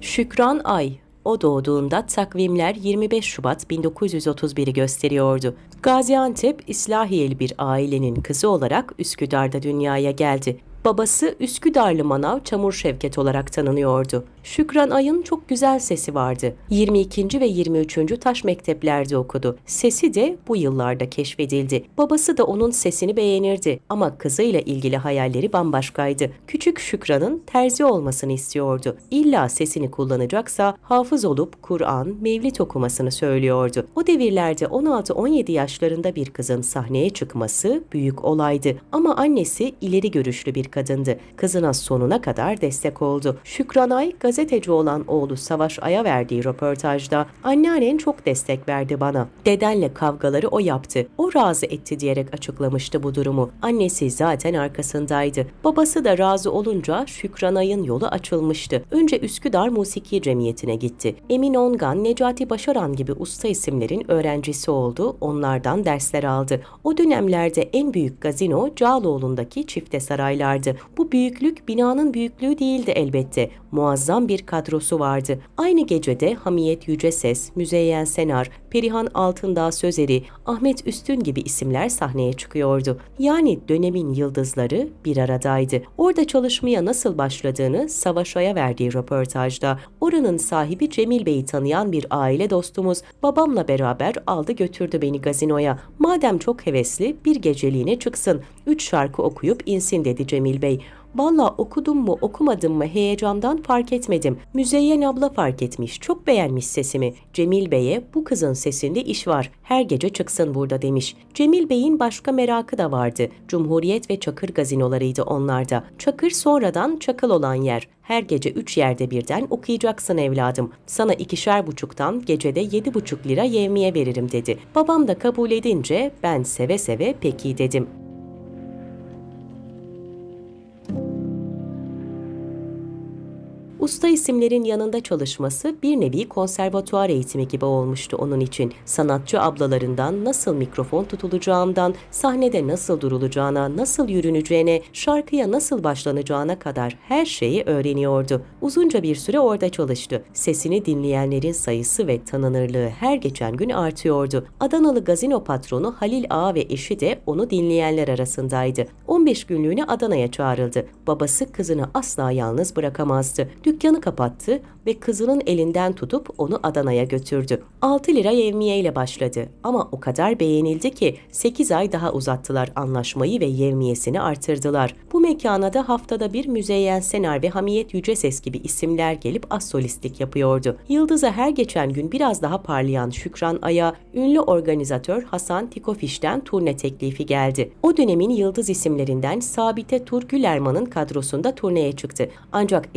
Şükran Ay o doğduğunda takvimler 25 Şubat 1931'i gösteriyordu. Gaziantep İslahiyeli bir ailenin kızı olarak Üsküdar'da dünyaya geldi. Babası Üsküdarlı Manav Çamur Şevket olarak tanınıyordu. Şükran Ay'ın çok güzel sesi vardı. 22. ve 23. taş mekteplerde okudu. Sesi de bu yıllarda keşfedildi. Babası da onun sesini beğenirdi ama kızıyla ilgili hayalleri bambaşkaydı. Küçük Şükran'ın terzi olmasını istiyordu. İlla sesini kullanacaksa hafız olup Kur'an, mevlit okumasını söylüyordu. O devirlerde 16-17 yaşlarında bir kızın sahneye çıkması büyük olaydı. Ama annesi ileri görüşlü bir kadındı. Kızına sonuna kadar destek oldu. Şükran Ay gazeteci olan oğlu Savaş Ay'a verdiği röportajda anneannen çok destek verdi bana. Dedenle kavgaları o yaptı. O razı etti diyerek açıklamıştı bu durumu. Annesi zaten arkasındaydı. Babası da razı olunca Şükran Ay'ın yolu açılmıştı. Önce Üsküdar Musiki Cemiyeti'ne gitti. Emin Ongan, Necati Başaran gibi usta isimlerin öğrencisi oldu. Onlardan dersler aldı. O dönemlerde en büyük gazino Cağaloğlu'ndaki çifte saraylardı. Bu büyüklük binanın büyüklüğü değildi elbette. Muazzam bir kadrosu vardı. Aynı gecede Hamiyet Yüceses, Müzeyyen Senar, Perihan Altındağ Sözeri, Ahmet Üstün gibi isimler sahneye çıkıyordu. Yani dönemin yıldızları bir aradaydı. Orada çalışmaya nasıl başladığını Savaş Ay'a verdiği röportajda oranın sahibi Cemil Bey'i tanıyan bir aile dostumuz babamla beraber aldı götürdü beni gazinoya. Madem çok hevesli bir geceliğine çıksın. Üç şarkı okuyup insin dedi Cemil Bey. Valla okudum mu okumadım mı heyecandan fark etmedim. Müzeyyen abla fark etmiş. Çok beğenmiş sesimi. Cemil Bey'e bu kızın sesinde iş var. Her gece çıksın burada demiş. Cemil Bey'in başka merakı da vardı. Cumhuriyet ve Çakır gazinolarıydı onlarda. Çakır sonradan Çakıl olan yer. Her gece üç yerde birden okuyacaksın evladım. Sana ikişer buçuktan gecede yedi buçuk lira yevmiye veririm dedi. Babam da kabul edince ben seve seve peki dedim. Usta isimlerin yanında çalışması bir nevi konservatuar eğitimi gibi olmuştu onun için. Sanatçı ablalarından nasıl mikrofon tutulacağından, sahnede nasıl durulacağına, nasıl yürüneceğine, şarkıya nasıl başlanacağına kadar her şeyi öğreniyordu. Uzunca bir süre orada çalıştı. Sesini dinleyenlerin sayısı ve tanınırlığı her geçen gün artıyordu. Adanalı gazino patronu Halil Ağa ve eşi de onu dinleyenler arasındaydı. 15 günlüğüne Adana'ya çağrıldı. Babası kızını asla yalnız bırakamazdı. Dükkanı kapattı ve kızının elinden tutup onu Adana'ya götürdü. 6 lira yevmiye ile başladı ama o kadar beğenildi ki 8 ay daha uzattılar anlaşmayı ve yevmiyesini artırdılar. Bu mekana da haftada bir Müzeyyen Senar ve Hamiyet Yüceses gibi isimler gelip az yapıyordu. Yıldız'a her geçen gün biraz daha parlayan Şükran Ay'a ünlü organizatör Hasan Tikofiş'ten turne teklifi geldi. O dönemin yıldız isimlerinden Sabite Tur Gülerman'ın kadrosunda turneye çıktı. Ancak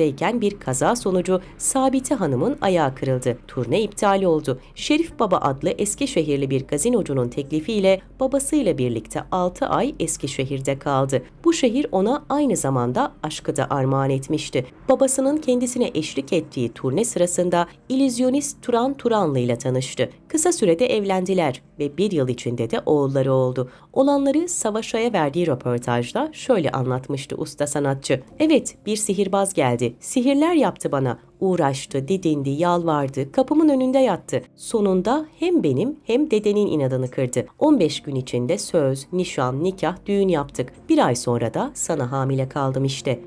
Eskişehir'deyken bir kaza sonucu Sabite Hanım'ın ayağı kırıldı. Turne iptal oldu. Şerif Baba adlı Eskişehirli bir gazinocunun teklifiyle babasıyla birlikte 6 ay Eskişehir'de kaldı. Bu şehir ona aynı zamanda aşkı da armağan etmişti. Babasının kendisine eşlik ettiği turne sırasında illüzyonist Turan Turanlı ile tanıştı. Kısa sürede evlendiler ve bir yıl içinde de oğulları oldu. Olanları Savaşa'ya verdiği röportajda şöyle anlatmıştı usta sanatçı. Evet bir sihirbaz geldi. Sihirler yaptı bana. Uğraştı, didindi, yalvardı, kapımın önünde yattı. Sonunda hem benim hem dedenin inadını kırdı. 15 gün içinde söz, nişan, nikah, düğün yaptık. Bir ay sonra da sana hamile kaldım işte.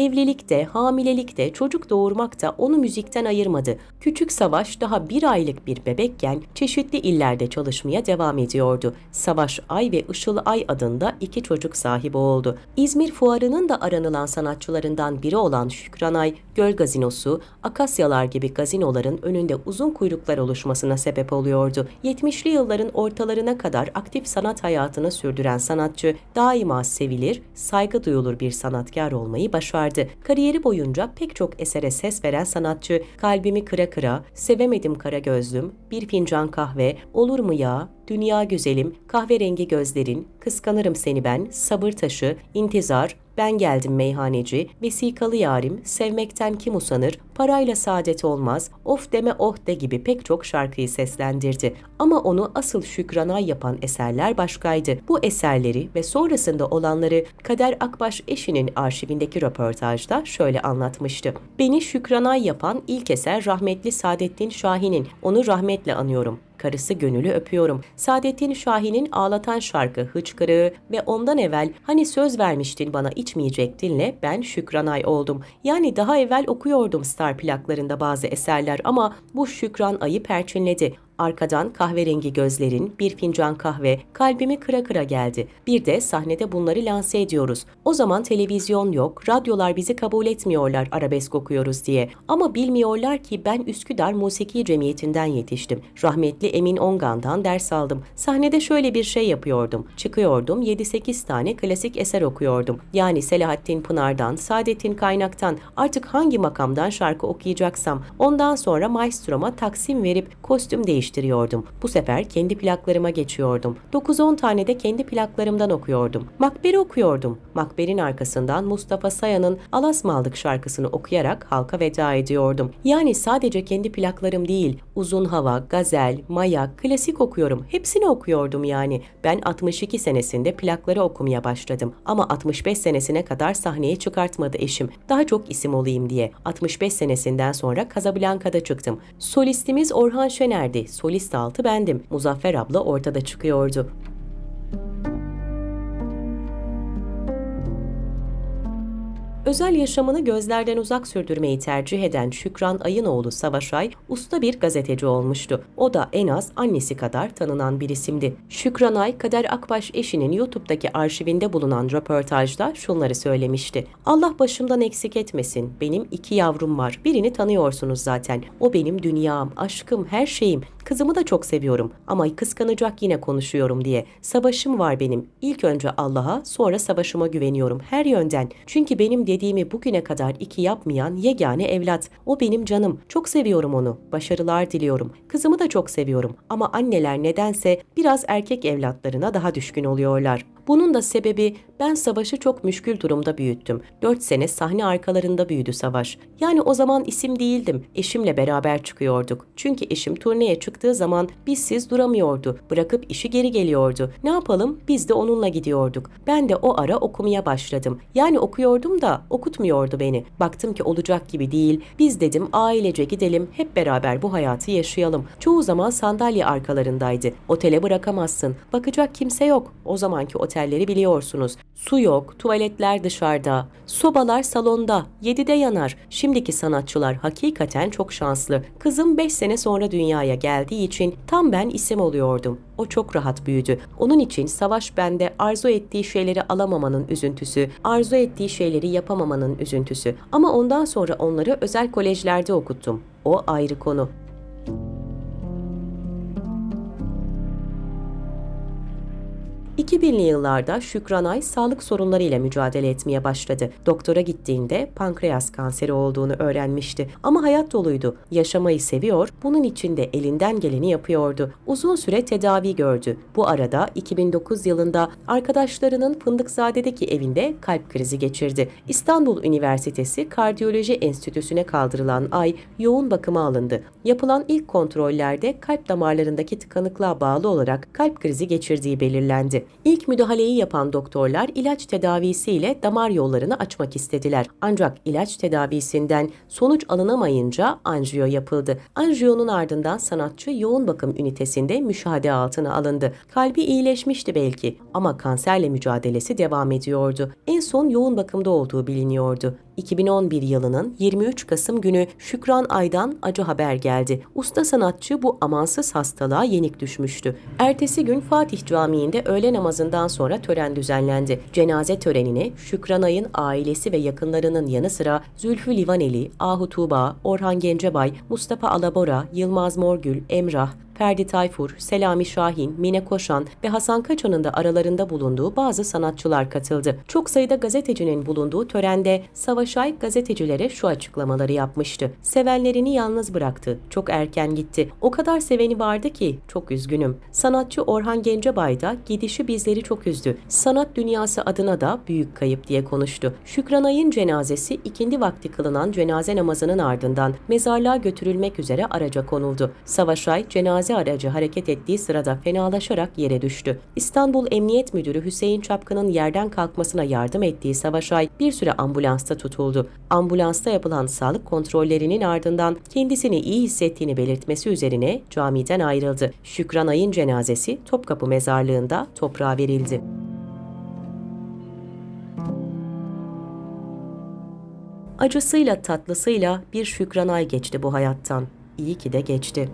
Evlilikte, hamilelikte, çocuk doğurmakta onu müzikten ayırmadı. Küçük Savaş daha bir aylık bir bebekken çeşitli illerde çalışmaya devam ediyordu. Savaş Ay ve Işıl Ay adında iki çocuk sahibi oldu. İzmir Fuarı'nın da aranılan sanatçılarından biri olan Şükran Ay, Göl Gazinosu, Akasyalar gibi gazinoların önünde uzun kuyruklar oluşmasına sebep oluyordu. 70'li yılların ortalarına kadar aktif sanat hayatını sürdüren sanatçı daima sevilir, saygı duyulur bir sanatkar olmayı başardı vardı. Kariyeri boyunca pek çok esere ses veren sanatçı Kalbimi Kıra Kıra, Sevemedim Kara Gözlüm, Bir Fincan Kahve, Olur Mu Ya, Dünya Güzelim, Kahverengi Gözlerin, Kıskanırım Seni Ben, Sabır Taşı, İntizar, Ben Geldim Meyhaneci, Vesikalı Yarim, Sevmekten Kim Usanır, parayla saadet olmaz, of deme oh de gibi pek çok şarkıyı seslendirdi. Ama onu asıl şükranay yapan eserler başkaydı. Bu eserleri ve sonrasında olanları Kader Akbaş eşinin arşivindeki röportajda şöyle anlatmıştı. Beni şükranay yapan ilk eser rahmetli Saadettin Şahin'in. Onu rahmetle anıyorum karısı Gönül'ü öpüyorum. Saadettin Şahin'in ağlatan şarkı Hıçkırığı ve ondan evvel hani söz vermiştin bana içmeyecektinle ben Şükranay oldum. Yani daha evvel okuyordum star plaklarında bazı eserler ama bu Şükran ayı perçinledi. Arkadan kahverengi gözlerin, bir fincan kahve, kalbimi kıra kıra geldi. Bir de sahnede bunları lanse ediyoruz. O zaman televizyon yok, radyolar bizi kabul etmiyorlar arabesk okuyoruz diye. Ama bilmiyorlar ki ben Üsküdar Musiki Cemiyeti'nden yetiştim. Rahmetli Emin Ongan'dan ders aldım. Sahnede şöyle bir şey yapıyordum. Çıkıyordum 7-8 tane klasik eser okuyordum. Yani Selahattin Pınar'dan, Saadettin Kaynak'tan artık hangi makamdan şarkı okuyacaksam ondan sonra maestro'ma taksim verip kostüm değiştiriyordum. Bu sefer kendi plaklarıma geçiyordum. 9-10 tane de kendi plaklarımdan okuyordum. Makber'i okuyordum. Makber'in arkasından Mustafa Sayan'ın Alasmaldık şarkısını okuyarak halka veda ediyordum. Yani sadece kendi plaklarım değil, uzun hava, gazel, mayak, klasik okuyorum. Hepsini okuyordum yani. Ben 62 senesinde plakları okumaya başladım. Ama 65 senesine kadar sahneye çıkartmadı eşim. Daha çok isim olayım diye. 65 senesinden sonra Casablanca'da çıktım. Solistimiz Orhan Şener'di. Solist altı bendim. Muzaffer abla ortada çıkıyordu. Özel yaşamını gözlerden uzak sürdürmeyi tercih eden Şükran Ayınoğlu Savaşay, usta bir gazeteci olmuştu. O da en az annesi kadar tanınan bir isimdi. Şükran Ay, Kader Akbaş eşinin YouTube'daki arşivinde bulunan röportajda şunları söylemişti. Allah başımdan eksik etmesin. Benim iki yavrum var. Birini tanıyorsunuz zaten. O benim dünyam, aşkım, her şeyim. Kızımı da çok seviyorum ama kıskanacak yine konuşuyorum diye. Savaşım var benim. İlk önce Allah'a, sonra savaşıma güveniyorum her yönden. Çünkü benim dediğimi bugüne kadar iki yapmayan yegane evlat. O benim canım. Çok seviyorum onu. Başarılar diliyorum. Kızımı da çok seviyorum ama anneler nedense biraz erkek evlatlarına daha düşkün oluyorlar. Bunun da sebebi ben Savaş'ı çok müşkül durumda büyüttüm. 4 sene sahne arkalarında büyüdü Savaş. Yani o zaman isim değildim. Eşimle beraber çıkıyorduk. Çünkü eşim turneye çıktığı zaman bizsiz duramıyordu. Bırakıp işi geri geliyordu. Ne yapalım? Biz de onunla gidiyorduk. Ben de o ara okumaya başladım. Yani okuyordum da okutmuyordu beni. Baktım ki olacak gibi değil. Biz dedim ailece gidelim hep beraber bu hayatı yaşayalım. Çoğu zaman sandalye arkalarındaydı. Otele bırakamazsın. Bakacak kimse yok. O zamanki otelleri biliyorsunuz. Su yok, tuvaletler dışarıda, sobalar salonda, 7'de yanar. Şimdiki sanatçılar hakikaten çok şanslı. Kızım 5 sene sonra dünyaya geldiği için tam ben isim oluyordum. O çok rahat büyüdü. Onun için savaş bende arzu ettiği şeyleri alamamanın üzüntüsü, arzu ettiği şeyleri yapamamanın üzüntüsü. Ama ondan sonra onları özel kolejlerde okuttum. O ayrı konu. 2000'li yıllarda Şükranay sağlık sorunlarıyla mücadele etmeye başladı. Doktora gittiğinde pankreas kanseri olduğunu öğrenmişti. Ama hayat doluydu. Yaşamayı seviyor, bunun için de elinden geleni yapıyordu. Uzun süre tedavi gördü. Bu arada 2009 yılında arkadaşlarının Fındıkzade'deki evinde kalp krizi geçirdi. İstanbul Üniversitesi Kardiyoloji Enstitüsü'ne kaldırılan Ay yoğun bakıma alındı. Yapılan ilk kontrollerde kalp damarlarındaki tıkanıklığa bağlı olarak kalp krizi geçirdiği belirlendi. İlk müdahaleyi yapan doktorlar ilaç tedavisiyle damar yollarını açmak istediler. Ancak ilaç tedavisinden sonuç alınamayınca anjiyo yapıldı. Anjiyonun ardından sanatçı yoğun bakım ünitesinde müşahede altına alındı. Kalbi iyileşmişti belki ama kanserle mücadelesi devam ediyordu. En son yoğun bakımda olduğu biliniyordu. 2011 yılının 23 Kasım günü Şükran Ay'dan acı haber geldi. Usta sanatçı bu amansız hastalığa yenik düşmüştü. Ertesi gün Fatih Camii'nde öğle namazından sonra tören düzenlendi. Cenaze törenine Şükran Ay'ın ailesi ve yakınlarının yanı sıra Zülfü Livaneli, Ahu Tuğba, Orhan Gencebay, Mustafa Alabora, Yılmaz Morgül, Emrah, Ferdi Tayfur, Selami Şahin, Mine Koşan ve Hasan Kaçan'ın da aralarında bulunduğu bazı sanatçılar katıldı. Çok sayıda gazetecinin bulunduğu törende Savaşay gazetecilere şu açıklamaları yapmıştı. Sevenlerini yalnız bıraktı. Çok erken gitti. O kadar seveni vardı ki çok üzgünüm. Sanatçı Orhan Gencebay da gidişi bizleri çok üzdü. Sanat dünyası adına da büyük kayıp diye konuştu. Şükran Ay'ın cenazesi ikindi vakti kılınan cenaze namazının ardından mezarlığa götürülmek üzere araca konuldu. Savaşay cenaze aracı hareket ettiği sırada fenalaşarak yere düştü. İstanbul Emniyet Müdürü Hüseyin Çapkın'ın yerden kalkmasına yardım ettiği Savaşay bir süre ambulansta tutuldu. Ambulansta yapılan sağlık kontrollerinin ardından kendisini iyi hissettiğini belirtmesi üzerine camiden ayrıldı. Şükran Ay'ın cenazesi Topkapı Mezarlığı'nda toprağa verildi. Acısıyla tatlısıyla bir Şükran Ay geçti bu hayattan. İyi ki de geçti.